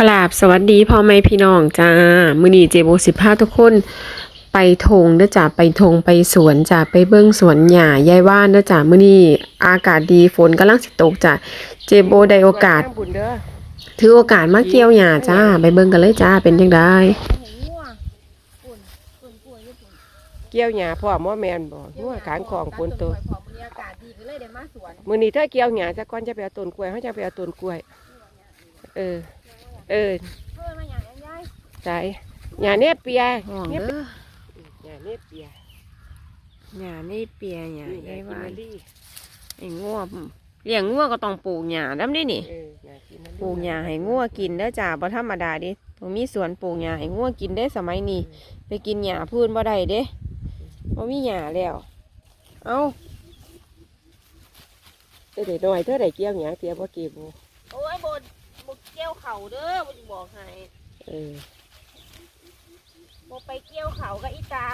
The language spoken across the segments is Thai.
กราบสวัสดีพ่อแม่พี่น้องจ้า มื้อนี้เจโบสิบห้าทุกคน ไปทงเด้อจ้าไปทงไปสวนจ้าไปเบิ่งสวนหญ้ายายว่านเด้อจ้ามื้อนี้อากาศดีฝนกำลังสิตกจ้าเจโบได้โอกาสบุญเด้อถือโอกาสมาเกี่ยวหญ้าจ้า ไปเบิ่งกันเลยจ้าเป็นจังไดเกี่ยวหญ้าพ่อหมอแมนบ่หัวขางของฝนตกพอมื้อนี้อากาศดีก็เลยได้มาสวนมื้อนี้ถ้าเกี่ยวหญ้าจะก่อนจะไปเอาต้นกล้วยเฮาจะไปเอาต้นกล้วย เออ เออเพิ่นมาอย่างยายใช่หญ้าเนปเปียห้องเนปเด้อหญ้าเนปเปียหญ้านี่เปียหญ้านี่ยายกิว่านมะลิไอ้งัวเลี้ยงงัวก็ต้องปลูกหญ้านำดินี่เออหญ้ากินมะลิปลูกหญ้าให้งัวกินเด้อจ้าบ่ธรรมดาเดิต้องมีสวนปลูกหญ้าให้งัวกินได้สมัยนี้ไปกินหญ้าพื้นบ่ได้เด้บ่มีหญ้าแล้วเอ้าเด้อน้อยเธอได้เกี่ยวหญ้าเปียบ่เก็บบ่โอ้ยบ่บ่เกี่ยวเขาเด้อบ่สิบอกให้เออบ่ไปเกี่ยวเขากับอีตา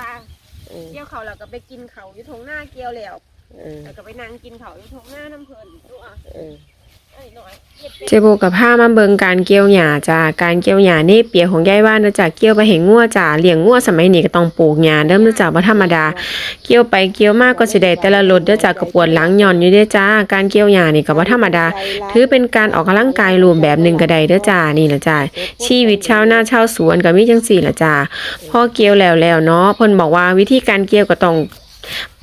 เออเกี่ยวเขาแล้วก็ไปกินเขาอยู่ทงหน้าเกี่ยวแล้วเออแล้วก็ไปนั่งกินเขาอยู่ทงหน้าน้ำเพิ่นดูอะ เออไอ้หน่อย เฮ็ดเป็นเจโบกับผ้ามาเบิงการเกี่ยวหญ้าจ้าการเกี่ยวหญ้านี่เปียของยายว่านนะจ้าเกี่ยวไปเห็นงัวจ้าเลี้ยงงัวสมัยนี้ก็ต้องปลูกหญ้าเริ่มนะจ้าบ่าธรรมดา เกี่ยวไปเกี่ยวมากก็สิได้แต่ละรถเด้อจ้ากระปวดหลังหย่อนอยู่เด้อจ้า การเกี่ยวหญ้านี่ก็บ่าธรรมดา ถือเป็นการออกกำลังกายรูปแบบหนึ่งก็ได้เด้อจ้านี่ละจ้าชีวิตชาวนาชาวสวนก็มีจังซี่ละจ้าพอเกี่ยวแล้วแล้วเนาะเพิ่นบอกว่าวิธีการเกี่ยวก็ต้อง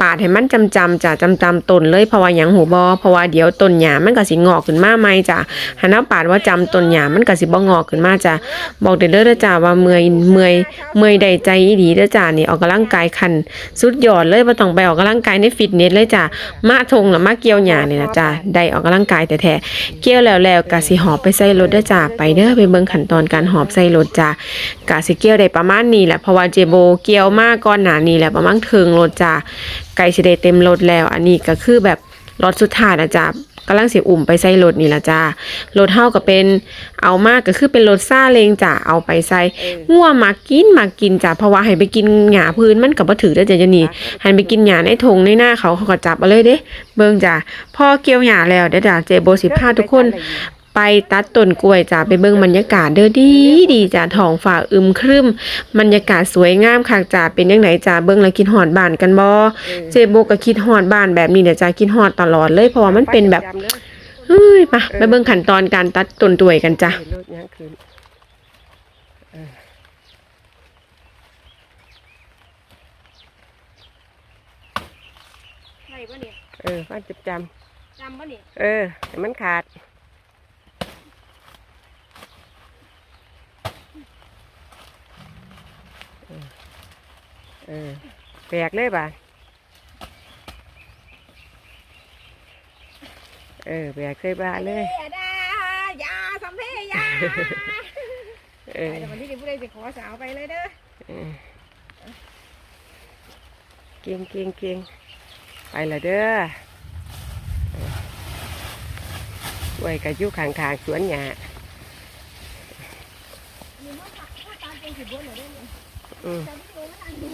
ปาดให้มันจำจำจ้ะจำจำต้นเลยเพราะว่าหยังหูบอเพราะว่าเดี๋ยวต้นหญ้ามันก็สิงอกขึ้นมาใหม่จ้ะหันเอาปาดว่าจำต้นหญ้ามันก็สิบ่งอกขึ้นมาจ้ะบอกได้เลยเด้อจ้าว่าเมื่อยเมื่อยเมื่อยได้ใจอีดีเด้อจ้านี่ออกกำลังกายคันสุดยอดเลยบ่ต้องไปออกกำลังกายในฟิตเนสเลยจ้ะมาทงแล้วมาเกี่ยวหญ้านี่ล่ะจ้าได้ออกกำลังกายแต่แท้เกี่ยวแล้วแล้วกะสิหอบไปใส่รถเด้อจ้าไปเด้อไปเบิ่งขั้นตอนการหอบใส่รถจ้ากะสิเกี่ยวได้ประมาณนี้แหละเพราะว่าเจโบเกี่ยวมากก่อนหน้านี้แหละประมาณถึงรถจ้าไก่สิได้เต็มรถแล้ว อันนี้ก็คือแบบรถสุดท้ายนะจ้ากำลังสิอุ่มไปใส่รถนี่ละจ้ารถเฮาก็เป็นเอามากก็คือเป็นรถซาเล้งจ้าเอาไปใส่เอองัวมากินมากินจ้าเพราะว่าให้ไปกินหญ้าพื้นมันก็บ่ถือเด้อจ้ะจะนี่หันไปกินหญ้าในทงในหน้าเขาเขาก็จับเอาเลยเด้ เบิ่งจ้ะพอเกี่ยวหญ้าแล้วเด้อจ้ะเจโบสิพาทุกคน ไปตัดต้นกล้วยจ้ะไปเบิ่งบรรยากาศเด้อดีดีจ้ะท้องฟ้าอึมครึมบรรยากาศสวยงามคักจ้ะเป็นจังไดจ้ะเบิ่งแล้วคิดฮอดบ้านกันบ่เจโบก็คิดฮอดบ้านแบบนี้เด้อจ้ะคิดฮอดตลอดเลยเพราะว่ามันเป็นแบบจำเลยเฮ้ยมาไปเบิ่งขั้นตอนการตัดต้นกล้วยกันจ้ะเออรถหยังขึ้นเออใช่บ่เนี่ยเออฟันจับจจำบ่เนี่ยำเออให้มันขาด เออแปลกเลยป่ะเออแบกใส่บ้านเลยเอ้ดายาสัมเพยาเอไปอแต่วันที่นี่ผู้ใดสิขอสาวไปเลยเด้อเออเก่งเก่งเก่งไปละเด้อเออไว้กับอยู่ข้างๆสวนหญ้ามีมาตักมาตามเป็นสิบบ่เลยเด้อเนี่ยอืมจำไม่รู้ว่าอันนี้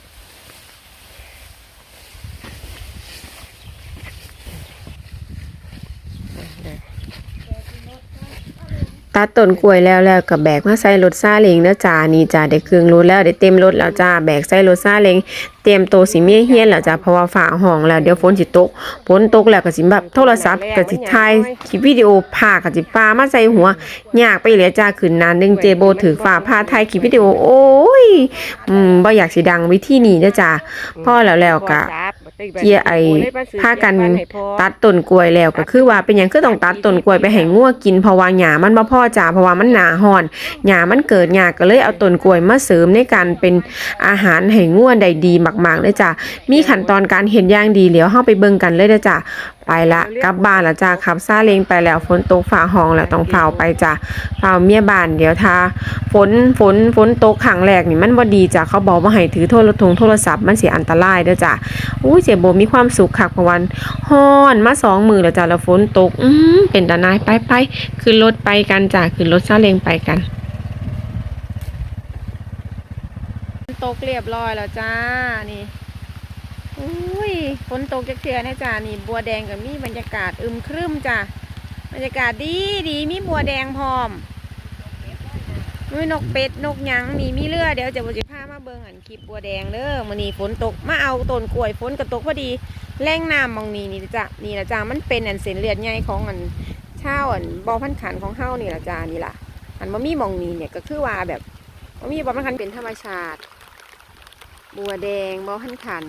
ตัดต้นกล้วยแล้วแล้วก็แบกมาใส่รถซาเล้งเด้อจ้านี่จ้าได้เครื่องรถแล้วได้เต็มรถแล้วจ้าแบกใส่รถซาเล้งเตรียมโตวสิเมียเฮียนแล้วจ้าเพราะว่าฟ้าห้องแล้วเดี๋ยวฝนสิตกฝนตกแล้วก็สิแบบโทรศัพท์ก็สิถ่ายคลิปวิดีโอพาก็สิปามาใส่หัวยากไปเลยจ้าขึ้นนานหนึงเจโบถือฟ้าพาถ่ายคลิปวิดีโอโอ้ยอืมบ่อยากสิดังวิธีนี้เด้อจ้าพ่อแล้วแล้วก็ เจียไอ้พากันตัดต้นกล้วยแล้วก็คือว่าเป็นหยังคือต้องตัดต้นกล้วยไปให้งัวกินเพราะว่าหญ้ามันบ่พอจ้าเพราะว่ามันหนาฮ้อนหญ้ามันเกิดหญ้าก็เลยเอาต้นกล้วยมาเสริมในการเป็นอาหารให้งัวได้ดีมากๆเลยจ้ามีขั้นตอนการเฮ็ดอย่างดีเดี๋ยวเฮาไปเบิ่งกันเลยเด้อจ้า ไปละกลับบ้านละจ้าขับซาเล้งไปแล้วฝนตกฟ้าห้องแล้วต้องเฝ้าไปจ้าเฝ้าเมียบ้านเดี๋ยวถ้าฝนฝนฝนตกครั้งแรกนี่มันบ่ดีจ้าเขาบอกว่าให้ถือโทรทงโทรศัพท์มันสิอันตรายเด้อจ้าอู้เจโบมีความสุขคักเพราะวันฮ้อนมาสองมือแล้วจ้ะแล้วฝนตกอืมเป็นตาหนายไปไปขึ้นรถไปกันจ้ะขึ้นรถซาเล้งไปกันตกเรียบร้อยแล้วจ้านี่ อุ้ยฝนตกจักเทื่อนะจ้านี่บัวแดงกับมีบรรยากาศอึมครึมจ้ะบรรยากาศดีดีมีบัวแดงพร้อมนุ้ยนกเป็ดนกหยังมีมีเรือเดี๋ยวจะบ่สิพามาเบิ่งอันคลิปบัวแดงเด้อมื้อนี้ฝนตกมาเอาต้นกล้วยฝนก็ตกพอดีแรงน้ำมองนี้นี่จ้ะนี่ละจ้ามันเป็นอันเส้นเลือดใหญ่ของอันเช่าอันบอพันขันของเฮานี่ละจ้านี่ล่ะอันบ่มีมองนี้เนี่ยก็คือว่าแบบบ่มีบอพันขันเป็นธรรมชาติ บัวแดงบอพันขัน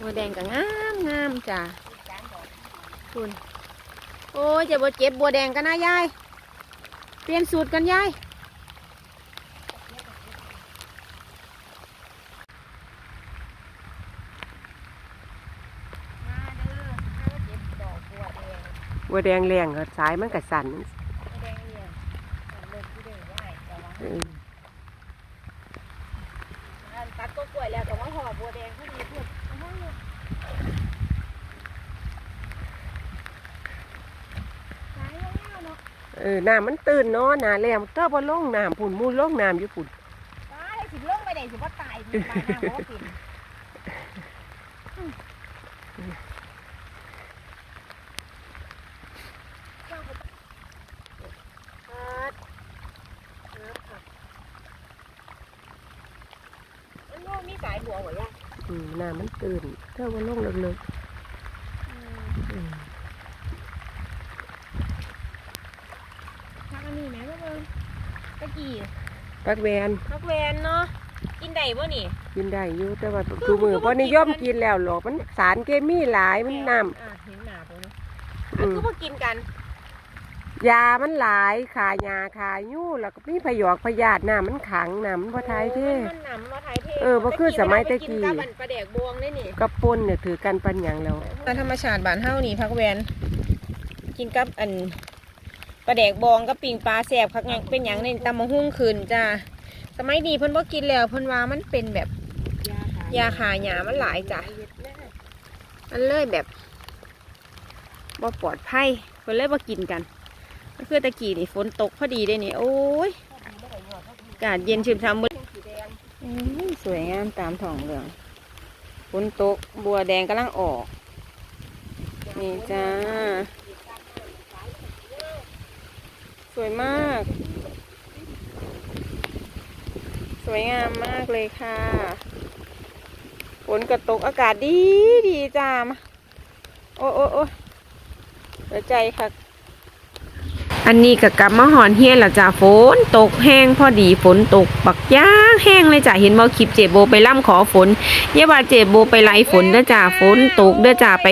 บัวแดงก็งามงามจ้ะคุณโอ้ยจะบ่เจ็บบัวแดงกันนะยาย เปลี่ยนสูตรกันยายมาเด้อถ้าเจ็บดอกบัวแดงบัวแดงแรงก็สายมันก็สั่นบัวแดงเนี่ยเลิกที่เด้ไหวแต่ว่าเอออันตัดก็กล้วยแล้วแต่ว่าห่อบัวแดงเขาดีเพื่อน เอองเลยสายยาวๆเนาะเออน้ำมันตื่นเนาะหนาแรงเต้าบ่ลงน้ำพุ่นมูลลงน้ำอยู่พุ่นตายสิลงไปไหนสิว่าตายสิตายน้ำบ่กินมันโลมีสายบัวหัวย่า อืมน้ำมันตื่นเต้าบ่ลงเลิกๆอืมพักอันนี้แม่เบิ่งตะกี้ปักแวนพักแวนเนาะกินได้บ่นี่กินได้อยู่แต่ว่าดูมือบ่นิยมกินแล้วหรอกมันสารเคมีหลายมันน้อะเห็นหน้าตัวนี้ำอะอืม คือบ่กินกัน ยามันหลายขายาขายู่แล้วก็มีพยอกพยาธิน้ำมันขังน้ำมันบ่ทายเท่ มันหนำมาทายเท่เออบ่คือสมัยตะกี้ นกับอันปลาแดกบวงได้นี่กระปนเนี่ยถือกันปันหยังแล้ว ธรรมชาติบ้านเฮานี่พักแวนกินกับอันปลาแดกบองกับปิ่งปลาแสบคักหยังเป็นหยังในตำมะฮุ่งคืนจ้าสมัยนี้เพิ่นบ่กินแล้วเพิ่นว่ามันเป็นแบบยาขาหยามันหลายจ้ะมันเลยแบบบ่ปลอดภัยเพิ่นเลยบ่กินกัน ก็คือตะกี้นี่ฝนตกพอดีเลยนี่ โอ้ยอากาศเย็นชื่นช่ำมืดอื้อสวยงามตามท้องเรืองฝนตกบัวแดงกำลังออก นี่จ้า สวยมาก สวยงามมากเลยค่ะฝนกระตกอากาศดีดีจ้ามาโอ้โอ้โอ้เสียใจค่ะ อันนี้ก็กลับมาหอนเฮียนล้วจ้าฝนตกแห้งพอดีฝนตกปักย่างแห้งเลยจ้าเห็นบ่คลิปเจโบไปล่ำขอฝนเยาว่าเจโบไปไล่ฝนเด้อจ้าฝนตกเด้อจ้าไป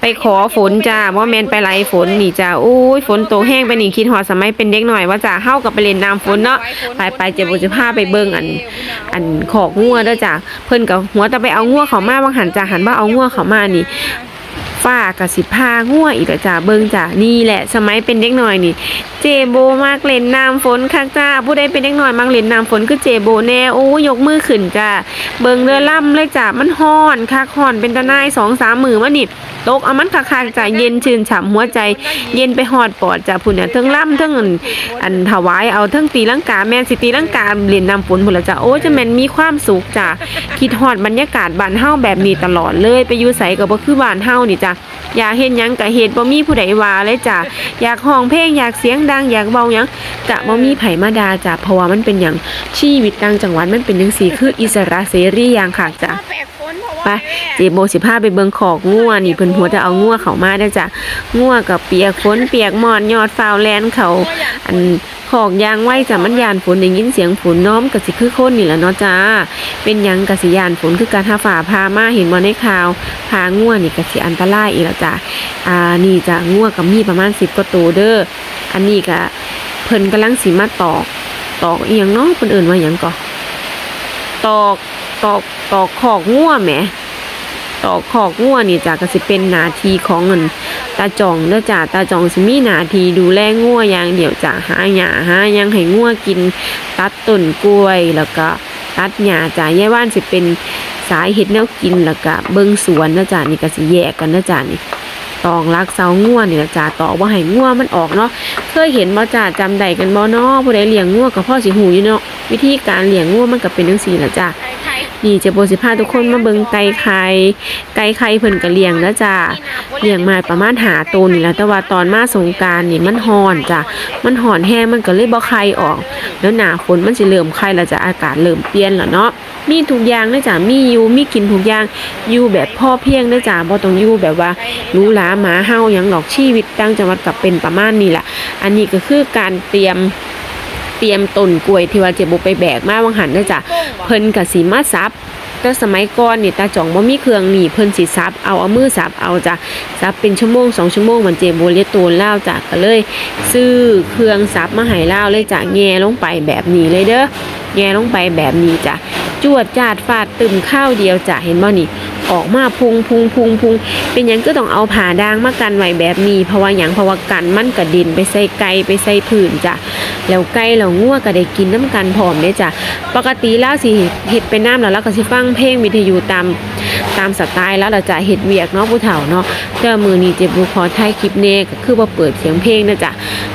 ไปขอฝนจ้าว่าแมนไปไล่ฝนนี่จ้าโอ้ยฝนตกแห้งไปนี่คิดหอดสมัยเป็นเด็กหน่อยว่าจ้าเฮากับไปเล่นน้ำฝนเนาะไปไปเจโบจะพาไปเบิ่งอัน อันขอกงัวเด้อจ้ะเพิ่นกับหัวแต่ไปเอางัวเขามาบางหันจ้ะหันว่าเอางัวเขามานี่ ฝ้ากับสิพางัวอีกแล้วจ้ะเบิ่งจ้ะนี่แหละ สมัยเป็นเด็กน้อยนี่ เจโบมากเล่นน้ำฝนคักจ้าผู้ใดเป็นเด็กน้อยมากเล่นน้ำฝนคือเจโบแน่โอ้ยกมือขึ้นจ้ะเบิ่งเรือล่ำเลยจ้ะมันฮ้อนคักฮ้อนเป็นตะนายสองสามมือมานี่ตกเอามันคักๆจ้ะเย็นชื่นฉ่ำหัวใจ เย็นไปหอดปอดจ้ะพุ่นเนี่ยเทั้งล่ำเทั้งอันอันถวายเอาเทั้งตีลังกาแม่นสิตีลังกาเล่นน้ำฝนพุ่นละจ้ะโอ้จะแม่นมีความสุขจ้ะคิดฮอดบรรยากาศบ้านเฮาแบบนี้ตลอดเลยไปอยู่ไสก็บ่คือบ้านเฮานี่จ้ะอยากเห็นยังกะเห็ดบ่มีผู้ใดว่าเลยจ้ะอยากห้องเพลงอยากเสียงดังอยากเบายังกะบ่มีไผมาดาจ้ะเพราะว่ามันเป็นอย่างชีวิตต่างจังหวัดมันเป็นจังซี่คืออิสระเสรีอย่างค่ะจ้ะ ไปเจโบสิพาไปเบิงขอกงัวนี่เพิ่นหัวจะเอางัวเขามาได้จ้ะงัวกับเปียกฝนเปียกหมอนยอดฟาวแลนเขาอันขอกยางไว้จ้ะมันยานฝนได้ยินเสียงฝนน้อมก็สิคือคนนี่แหละเนาะจ้าเป็นยังก็สิยานฝนคือการหาฝ่าพามาเห็นบ่ในข่าวพางัวนี่ก็สิอันตรายอีกแล้วจ้ะอ่านี่จ้ะงัวก็มีประมาณ10กว่าตัวเด้ออันนี้ก็เพิ่นกำลังสิมาตอก ตอกเอียงเนาะเพิ่นเอิ้นว่าหยังก็ตอกตอก ตอกขอกงัวแหมตอกขอกงัวนี่จ้ะก็สิเป็นนาทีของเงินตาจองเด้อจ้ะตาจองสิมีนาทีดูแลงัวอย่างเดียวจ้ะหาหญ้าหายังให้งัวกิน ตัดต้นกล้วยแล้วก็ตัดหญ้าจ้ะยายว่านสิเป็นสายเฮ็ดแนวกินแล้วก็เบิ่งสวนเด้อจ้ะนี่ก็สิแยกกันเด้อจ้ะนี่ตอกลักเสางัวนี่ละจ้ะตอกบ่ให้งัวมันออกเนาะเคยเห็นบ่จ้ะจำได้กันบ่เนาะผู้ใดเลี้ยงงัวก็พ่อสิหูอยู่เนาะวิธีการเลี้ยงงัวมันก็เป็นจังซี่ล่ะจ้ะไข่ไข่ นี่เจโบสิพาทุกคนมาเบิงไก่ไข่ไก่ไข่เพิ่นก็เลี้ยงแล้วจ้าเลี้ยงมาประมาณหาตัวนี่แหละแต่ว่าตอนมาสงการนี่มันฮ้อนจ้ะมันฮ้อนแห้งมันก็เลยบ่ไข่ออก แล้วหนาฝนมันสิเริ่มไข่แล้วจ้ะอากาศเริ่มเปลี่ยนแล้วเนาะมีทุกอย่างเลยจ้ะมีอยู่มีกินทุกอย่างอยู่แบบพ่อเพียงเด้อจ้ะบ่ต้องอยู่แบบว่ารูหราหมาเฮาหยังหรอกชีวิตต่างจังหวัดก็เป็นประมาณนี้แหละอันนี้ก็คือการเตรียม เตรียมต้นกล้วยที่ว่าเจ็บบุไปแบกมาวังหันเด้อจ้ะเพิ่นก็สิมาซับแต่สมัยก่อนนี่ตาจ่องบ่มีเครื่องนี่เพิ่นสิซับเอาเอามือซับเอาจ้ะซับเป็นชั่วโมงสองชั่วโมงมันเจ็บบ่เลียโตนแล้วจ้ะก็เลย ซื้อเครื่องซับมาให้แล้วเลยจ้ะแง่ลงไปแบบนี้เลยเด้อแง่ลงไปแบบนี้จ้ะจวดจาดฟาดตึมข้าวเดียวจ้ะเห็นบ่นี่ ออกมาพุงพุงพุงพุงเป็นยังก็ต้องเอาผ่าดางมากันไว้แบบนี้ เพราะว่าหยังเพราะว่ากันมันกระดินไปใส่ไก่ไปใส่ผื่นจ้ะแล้วไก่แล้วงัวก็ได้กินน้ำกันพร้อมเด้จ้ะปกติแล้วสิเฮ็ดไปน้ำแล้วเราก็สิฟังเพลงวิทยุตามตามสไตล์แล้วเราจะเฮ็ดเวียกเนาะผู้เฒ่าเนาะแต่ว่ามือนี้เจ็บบุขอถ่ายคลิปแน่ก็คือว่าเปิดเสียงเพลงนะจ้ะ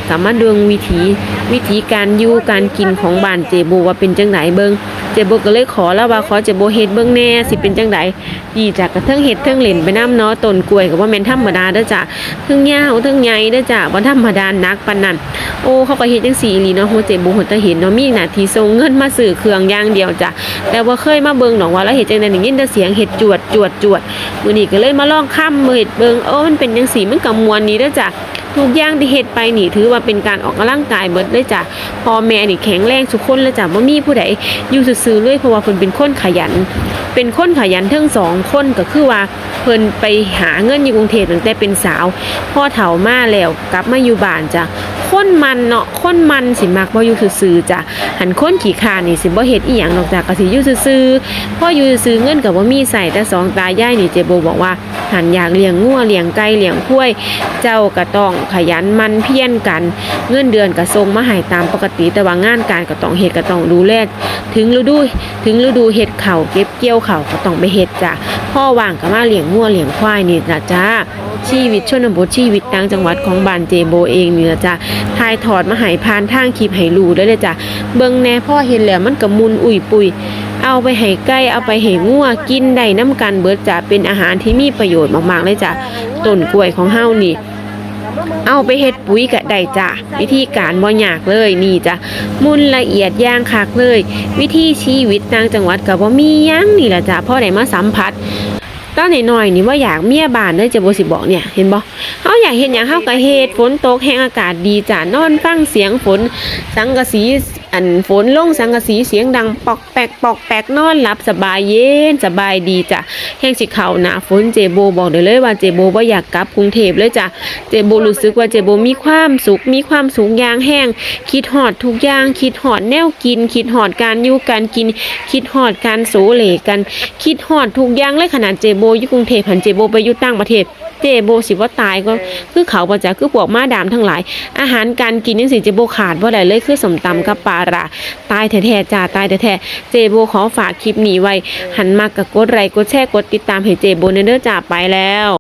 สามารถดวงวิถีวิธีการยู่การกินของบ้านเจโบว่าเป็นจังไดเบิ่ง เจโบก็เลยขอแล้วว่าขอเจโบเฮ็ดเบิ่งแน่สิเป็นจังไดดีจ้ะกระเทิงเฮ็ดเทิงเหล่นไปน้ำเนาะต้นกล้วยก็บ่าแมนธรรมดาเด้อจ้ะเทิงยาวเทิงใหญ่เด้อจ้ะบ่ธรรมดานักปานนั้นโอ้เขาก็เฮ็ดจังซี่อีหลีเนาะโหเจ็บบ่หัวตาเห็นเนาะมีหน้าที่ส่งเงินมาซื้อเครื่องอย่างเดียวจ้ะแต่ว่าเคยมาเบิ่งดอกว่าแล้วเฮ็ดจังได๋ได้ยินแต่เสียงเฮ็ดจวดจวดจวดมื้อนี้ก็เลยมาลองค้ำเฮ็ดเบิ่งเออมันเป็นจังซี่มันก็ม่วนดีเด้อจ้ะ ทุกอย่างที่เฮ็ดไปนี่ถือว่าเป็นการออกกำลังกายเบิดเลยจ้ะพ่อแม่นี่แข็งแรงทุกคนเลยจ้ะบ่มีผู้ใดอยู่ซื่อๆเลยเพราะว่าเพิ่นเป็นคนขยัน เป็นคนขยันทั้งสองคนก็คือว่าเพิ่นไปหาเงินอยู่กรุงเทพตั้งแต่เป็นสาว พ่อเฒ่ามาแล้วกลับมาอยู่บ้านจ้ะ คนมันเนาะคนมันสิมักบ่อยู่ซื่อๆจ้ะหันคนขี้ขานี่สิบ่เฮ็ดอีหยังนอกจากก็สิอยู่ซื่อๆพออยู่ซื่อเงินก็บ่มีใส่แต่สองตายายนี่เจโบบอกว่าหันอยากเลี้ยงงัวเลี้ยงไก่เลี้ยงควย เจ้าก็ต้องขยันมันเพียรกัน เงินเดือนก็ส่งมาให้ตามปกติแต่ว่างานการก็ต้องเฮ็ดก็ต้องดูแลถึงฤดูถึงฤดูเฮ็ดข้าวเก็บเกี่ยวข้าวก็ต้องไปเฮ็ดจ้ะพ่อว่างก็มาเลี้ยงงัวเลี้ยงควายนี่ล่ะจ้า ชีวิตชนบทชีวิตต่างจังหวัดของบ้านเจโบเองนี่ล่ะจ้ะถ่ายถอดมาให้ผ่านทางคลิปให้รู้ได้เลยจ้ะเบิ่งแน่พ่อเห็นแล้วมันก็มุนอุ่ยปุยเอาไปให้ไก่เอาไปให้งัวกินได้น้ำกันเบิดจ้ะเป็นอาหารที่มีประโยชน์มากๆเลยจ้ะต้นกล้วยของเฮานี่เอาไปเฮ็ดปุ๋ยก็ได้จ้ะวิธีการบ่ยากเลยนี่จ้ะมุนละเอียดย่างคักเลย วิธีชีวิตต่างจังหวัดก็บ่มีหยังนี่ล่ะจ้ะพ่อได้มาสัมผัส ตอนน้อยๆนี่ว่าอยากเมียบานเด้จะบ่สิบอกเนี่ยเห็นบ่เฮาอยากเห็นหยังเฮาก็เฮ็ดฝนตกแห้งอากาศดีจ้ะนอนฟังเสียงฝนสังกะสี อันฝนลงสังกะสีเสียงดังปอกแปกปอกแปกนอนหลับสบายเย็นสบายดีจ้ะแห้งสิเขาหนาฝนเจโบบอกได้เลยว่าเจโบบ่าอยากกลับกรุงเทพเลยจ้ะเจโบรู้สึกว่าเจโบมีความสุขมีความสุขอย่างแห้งคิดฮอดทุกอย่างคิดฮอดแนวกิน คิดฮอดการอยู่การกิน คิดฮอดการโสเหลกัน คิดฮอดทุกอย่างเลยขนาดเจโบอยู่กรุงเทพหันเจโบไปอยู่ต่างประเทศ เจโบสิว่าตายก็คือเขาบ่จ้ะคือพวกม้าดามทั้งหลาย อาหารการกินจังซี่เจโบขาดบ่ได้เลยคือสมตำกับปลาร้าตายแท้ๆจ้าตายแท้ๆเจโบขอฝากคลิปนี้ไว้หันมากกดไลค์กดแชร์กดติดตามให้เจโบเนเด้อจ้าไปแล้ว